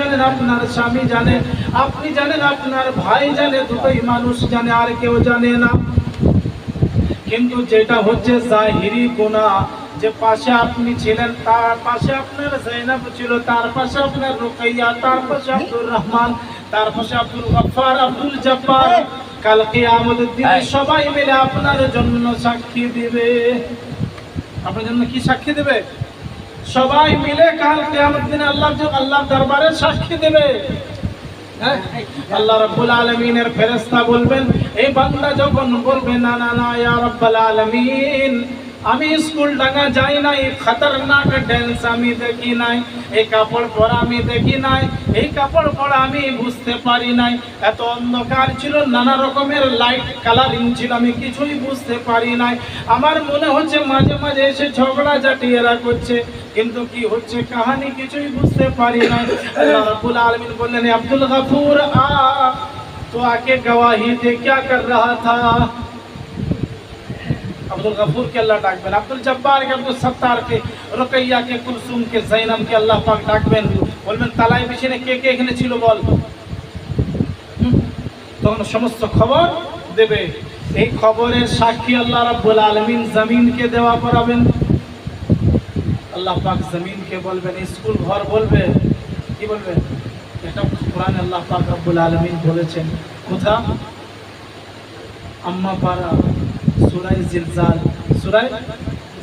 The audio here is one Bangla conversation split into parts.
জানেন আপনার স্বামী জানে আপনি জানেন আপনার ভাই জানে দুটোই মানুষ জানে আর কেউ জানে না। কিন্তু যেটা হচ্ছে জাহিরি গুণা যে পাশে আপনি ছিলেন তার পাশে আপনার জৈনব ছিল তার পাশে আপনার রুকাইয়া তার পাশে আব্দুর রহমান তার পাশে আব্দুল গফফার আব্দুল জব্বার। কাল কিয়ামতের দিনে সবাই মিলে আপনার জন্য সাক্ষী দিবে। আপনার জন্য কি সাক্ষী দেবে? সবাই মিলে কাল কিয়ামত দিনে আল্লাহ আল্লাহ দরবারে সাক্ষী দেবে হ্যাঁ? আল্লাহ রাব্বুল আলামিনের ফেরেশতা বলবেন, এই বান্দা যখন বলবে, না না না, ইয়া রাব্বুল আলামিন আমি স্কুল ডাঙ্গা যাই নাই খতরনাক ড্যান্স আমি দেখি নাই এই কাপড় পরা আমি দেখি নাই এই কাপড় পরা আমি বুঝতে পারি নাই এত অন্ধকার ছিল নানা রকমের লাইট কালারিং ছিল আমি কিছুই বুঝতে পারি নাই আমার মনে হচ্ছে মাঝে মাঝে এসে ঝগড়া জাটি এরা করছে কিন্তু কি হচ্ছে কাহানি কিছুই বুঝতে পারি না আল্লাহ রাব্বুল আলামিন বললেন "এ আব্দুল গফুর आ तो आके गवाही दे क्या कर रहा था আব্দুল গফুরকে আল্লাহ ডাকবেন। আব্দুল জব্বারকে আব্দুল সত্তারকে রোকাইয়াকে কুলসুমকে জাইনামকে আল্লাহ পাক ডাকবেন। বলবেন, তালাই মেশিনে কে কে এখানে ছিল বল? তখন সমস্ত খবর দেবে। এই খবরের সাক্ষী আল্লাহ রাব্বুল আলমিন জমিনকে দেওয়া পড়াবেন। আল্লাহ পাক জমিনকে বলবেন, স্কুল ঘর বলবে। কি বলবেন? এটা কোরআন আল্লাহ পাক রব্বুল আলমিন বলেছেন। কোথা? আম্মা পাড়া سورہ زلزال سورہ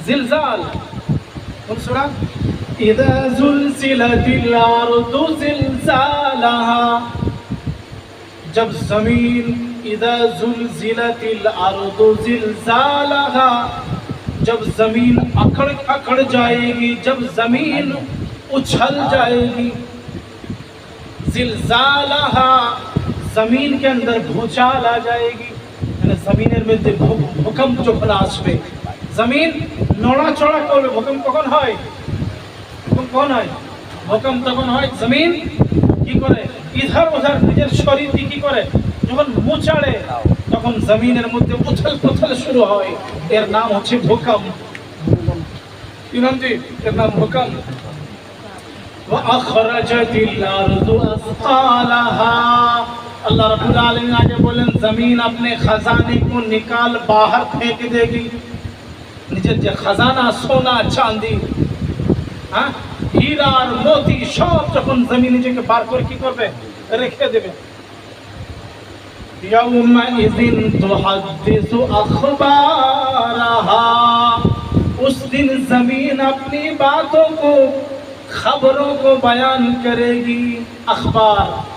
زلزال۔ کون سورہ اذا زلزلت الارض زلزالها۔ جب زمین اذا زلزلت الارض زلزالها، جب زمین اکھڑ اکھڑ جائے گی، جب زمین اچھل جائے گی۔ زلزالها، زمین کے اندر بھوچال آ جائے گی۔ মানে জমিনের মধ্যে ভূ- ভূকম্প যখন আসবে জমিন নড়াচড়া করবে ভূকম্প কখন হয় ভূকম্প কখন হয় ভূকম্প তখন হয় জমিন কি করে ইধার ওধার নিজের শরীরকে কি করে যখন মুচাড়ে তখন জমিনের মধ্যে উথল পুথল শুরু হয় এর নাম হচ্ছে ভূকম্প কি নাম জি এর নাম ভূকম্প وأخرجت الأرض أثقالها اللہ رب العالمین آگے بولن زمین اپنے خزانے کو نکال باہر پھینک دے گی۔ نیچے خزانہ، سونا، چاندی ہاں؟ ہیرا আর মতি সব যখন জমি নিজেকে বার করে কি করবে রেখে দেবে يومئذ تحدث اخبارہا۔ اس دن زمین اپنی باتوں کو، خبروں کو بیان کرے گی اخبار۔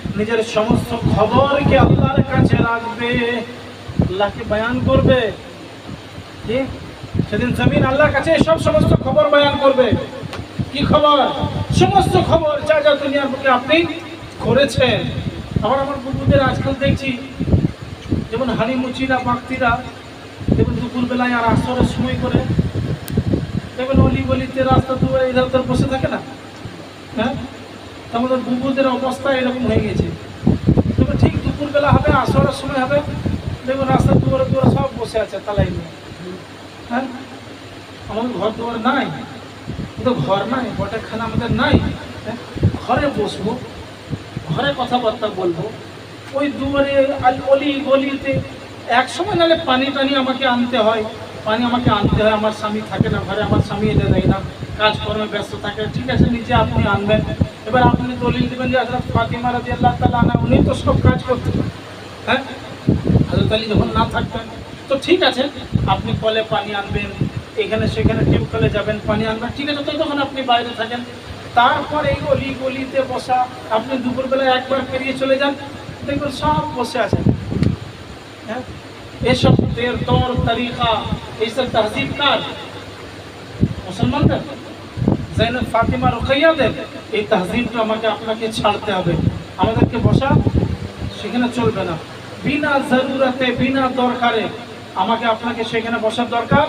নিজের সমস্ত খবরকে আল্লাহর কাছে রাখবে, আল্লাহকে বয়ান করবে। সেদিন জমিন আল্লাহর কাছে সব সমস্ত খবর বয়ান করবে। কি খবর? সমস্ত খবর যা যা দুনিয়ার বুকে আপনি করেছেন। আবার আমার বন্ধুদের আজকাল দেখছি, যেমন হানিমুচিরা বাক্তিরা যেমন দুপুরবেলায় আর আসরের সময় করে দেখবেন অলি গলিতে রাস্তা দুয়ারে উধার বসে থাকে না? হ্যাঁ? আমাদের বুবুদের অবস্থা এরকম হয়ে গেছে। তবে ঠিক দুপুরবেলা হবে, আসরের সময় হবে। দেখবেন রাস্তার দুয়ারে দুয়ারে সব বসে আছে তালাই নিয়ে। হ্যাঁ? আমাদের ঘর দুয়ার নাই। কিন্তু ঘর নাই, বটেখানা আমাদের নাই। হ্যাঁ? ঘরে বসবো, ঘরে কথাবার্তা বলব। ওই দুয়ারে অলি গলিতে এক সময় নাহলে পানি টানি আমাকে আনতে হয়। পানি আমাকে আনতে হয়, আমার স্বামী থাকে না ঘরে, আমার স্বামী এনে দেয় না, কাজকর্মে ব্যস্ত থাকে। ঠিক আছে, নিজে আপনি আনবেন। এবার আপনি দলিল দেবেন যে হজরত ফাতিমা রাজি আল্লাহ তালা উনি তো সব কাজ করতেন। হ্যাঁ? হজরত আলী যখন না থাকতেন, তো ঠিক আছে, আপনি কলে পানি আনবেন, এখানে সেখানে টিউবকলে যাবেন, পানি আনবেন। ঠিক আছে, তো তখন আপনি বাইরে থাকেন। তারপর এই অলি গলিতে বসা, আপনি দুপুরবেলা একবার পেরিয়ে চলে যান। দেখবেন সব বসে আছেন। হ্যাঁ? এসব তর তরিকা এইসব তহজিব কার? মুসলমানদের? জৈনব ফাতিমা রুকাইয়াদের এই তহজিবটা আমাকে আপনাকে ছাড়তে হবে। আমাদেরকে বসা সেখানে চলবে না। বিনা জরুরাতে, বিনা দরকারে আমাকে আপনাকে সেখানে বসার দরকার।